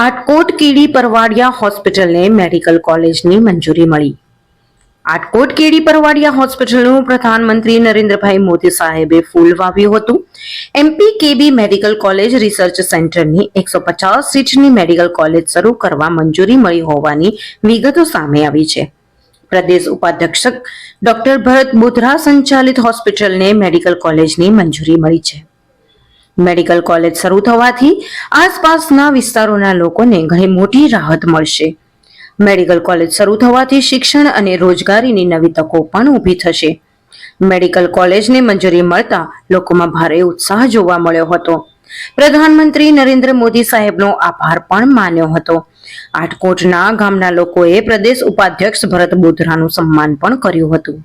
આટકોટ કીડી પરવાડિયા હોસ્પિટલને મેડિકલ કોલેજની મંજૂરી મળી. આટકોટ કેડી પરવાડિયા હોસ્પિટલનું પ્રધાનમંત્રી નરેન્દ્રભાઈ મોદી સાહેબે ફૂલ વાવ્યું હતું. MP KB medical college research સેન્ટરની એકસો પચાસ સીટની મેડિકલ કોલેજ શરૂ કરવા મંજૂરી મળી હોવાની વિગતો સામે આવી છે. પ્રદેશ ઉપાધ્યક્ષક ડોક્ટર ભરત બુધરા સંચાલિત હોસ્પિટલને મેડિકલ કોલેજની મંજૂરી મળી છે. મેડિકલ કોલેજ શરૂ થવાથી આસપાસના વિસ્તારોના લોકોને ઘણી મોટી રાહત મળશે. મેડિકલ કોલેજ શરૂ થવાથી શિક્ષણ અને રોજગારીની નવી તકો પણ ઊભી થશે. મેડિકલ કોલેજને મંજૂરી મળતા લોકોમાં ભારે ઉત્સાહ જોવા મળ્યો હતો. પ્રધાનમંત્રી નરેન્દ્ર મોદી સાહેબનો આભાર પણ માન્યો હતો. આટકોટના ગામના લોકોએ પ્રદેશ ઉપાધ્યક્ષ ભરત બોધરાનું સન્માન પણ કર્યું હતું.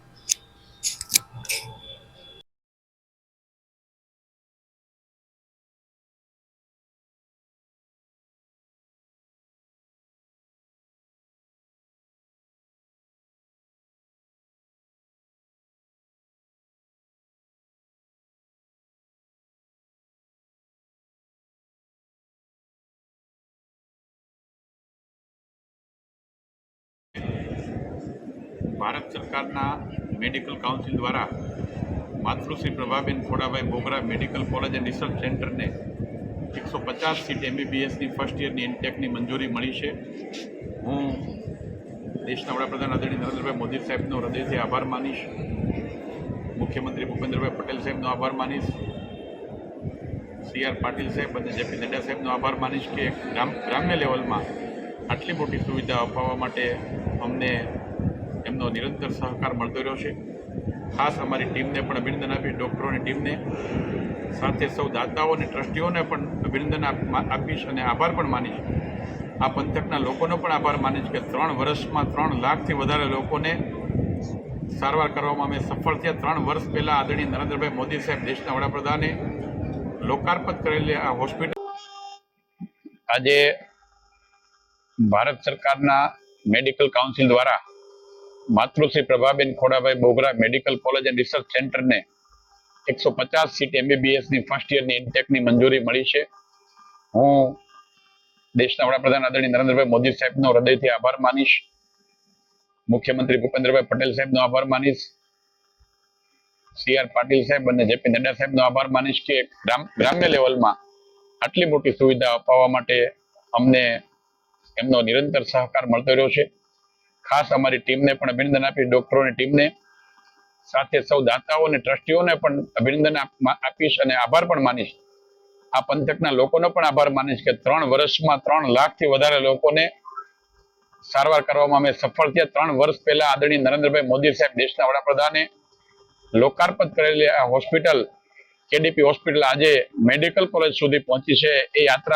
ભારત સરકારના મેડિકલ કાઉન્સિલ દ્વારા માતૃશ્રી Prabhaben Khodabhai Bogra medical college and research સેન્ટરને એકસો પચાસ સીટ એમબીબીએસની ફર્સ્ટ યરની ઇન્ટેકની મંજૂરી મળી છે. હું દેશના વડાપ્રધાન આદરણીય નરેન્દ્રભાઈ મોદી સાહેબનો હૃદયથી આભાર માનીશ. મુખ્યમંત્રી ભૂપેન્દ્રભાઈ પટેલ સાહેબનો આભાર માનીશ. સી આર પાટીલ સાહેબ અને જેપી નડ્ડા સાહેબનો આભાર માનીશ કે ગ્રામ ગ્રામ્ય લેવલમાં આટલી મોટી સુવિધા અપાવવા માટે અમને એમનો નિરંતર સહકાર મળતો રહ્યો છે. ખાસ અમારી ટીમને પણ અભિનંદન આપી ડૉક્ટરોની ટીમને. સાથે સૌ દાતાઓ અને ટ્રસ્ટીઓને પણ અભિનંદન આપીશ અને આભાર પણ માનીશ. આ પંથકના લોકોનો પણ આભાર માનીશ કે ત્રણ વર્ષમાં ત્રણ લાખથી વધારે લોકોને સારવાર કરવામાં અમે સફળ થયા. ત્રણ વર્ષ પહેલાં આદરણીય નરેન્દ્રભાઈ મોદી સાહેબ દેશના વડાપ્રધાને લોકાર્પણ કરેલી આ હોસ્પિટલ આજે ભારત સરકારના મેડિકલ કાઉન્સિલ દ્વારા માતૃશ્રી Prabhaben Khodabhai Bogra medical college and research સેન્ટરને એકસો પચાસ સીટ એમબીબીએસની ફર્સ્ટ ઇયરની ઇન્ટેકની મંજૂરી મળી છે. હું દેશના વડાપ્રધાન આદરણીય નરેન્દ્રભાઈ મોદી સાહેબનો હૃદયથી આભાર માનીશ. મુખ્યમંત્રી ભૂપેન્દ્રભાઈ પટેલ સાહેબનો આભાર માનીશ. સી આર પાટીલ સાહેબ અને જેપી નડ્ડા સાહેબનો આભાર માનીશ કે ગ્રામ, ગ્રામ્ય લેવલમાં આટલી મોટી સુવિધા અપાવવા માટે અમને એમનો નિરંતર સહકાર મળતો રહ્યો છે. ખાસ અમારી ટીમને પણ અભિનંદન આપી, ડોક્ટરોની ટીમને. સાથે સૌ દાતાઓ અને ટ્રસ્ટીઓને પણ અભિનંદન આપીશ અને આભાર પણ માનીશ. આ પંથકના લોકોનો પણ આભાર માનીશ કે ત્રણ વર્ષમાં ત્રણ લાખથી વધારે લોકોને સારવાર કરવામાં અમે સફળ થયા. ત્રણ વર્ષ પહેલા આદરણીય નરેન્દ્રભાઈ મોદી સાહેબ દેશના વડાપ્રધાને લોકાર્પણ કરેલી આ હોસ્પિટલ, કેડીપી હોસ્પિટલ આજે મેડિકલ કોલેજ સુધી પહોંચી છે. એ યાત્રા